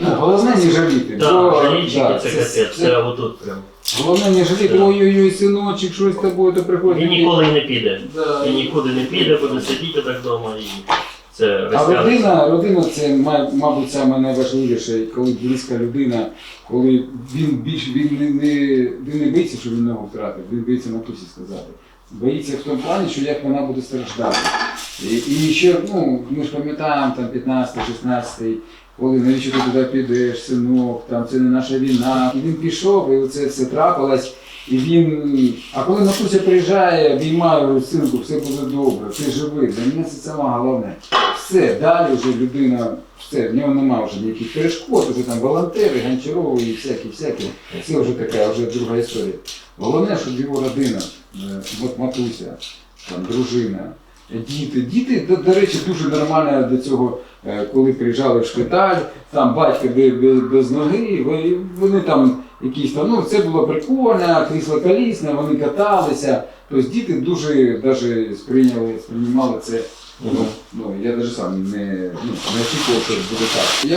Ну, головне не жаліти. Так, жалійчики це капець, це отут прям. Головне не жаліти, ой-ой-ой, синочок, щось з тобою то приходить. Він ніколи не піде. Да. Він нікуди не піде, буде сидіти так вдома і це А розтягнеться. родина, родина це ма- мабуть саме найважливіше, коли близька людина, коли він більш він не, не він не боїться, що він ногу втратив, він боїться матусі сказати. Боїться в тому плані, що як вона буде страждати. І, і ще, ну, ми ж пам'ятаємо там 15-16, коли навіщо ти туди підеш, синок, там це не наша війна. І він пішов, і оце все трапилось. І він, а коли матуся приїжджає, обіймає, синку, все буде добре, ти живий. Для мене це саме головне. Все, далі вже людина, все, в нього немає вже ніяких перешкод, вже там волонтери, Гончарови і всякі, всякі. Це вже така, вже друга історія. Головне, щоб його родина, от матуся, там, дружина, діти. Діти, до, до речі, дуже нормально до цього, е, коли приїжджали в шпиталь, там батько без, без, ноги, вони там якісь там, ну це було прикольно, крісло колісне, вони каталися. Тобто діти дуже даже сприйняли, сприймали це. Ну, ну, я навіть сам не, ну, не очікував, що буде так.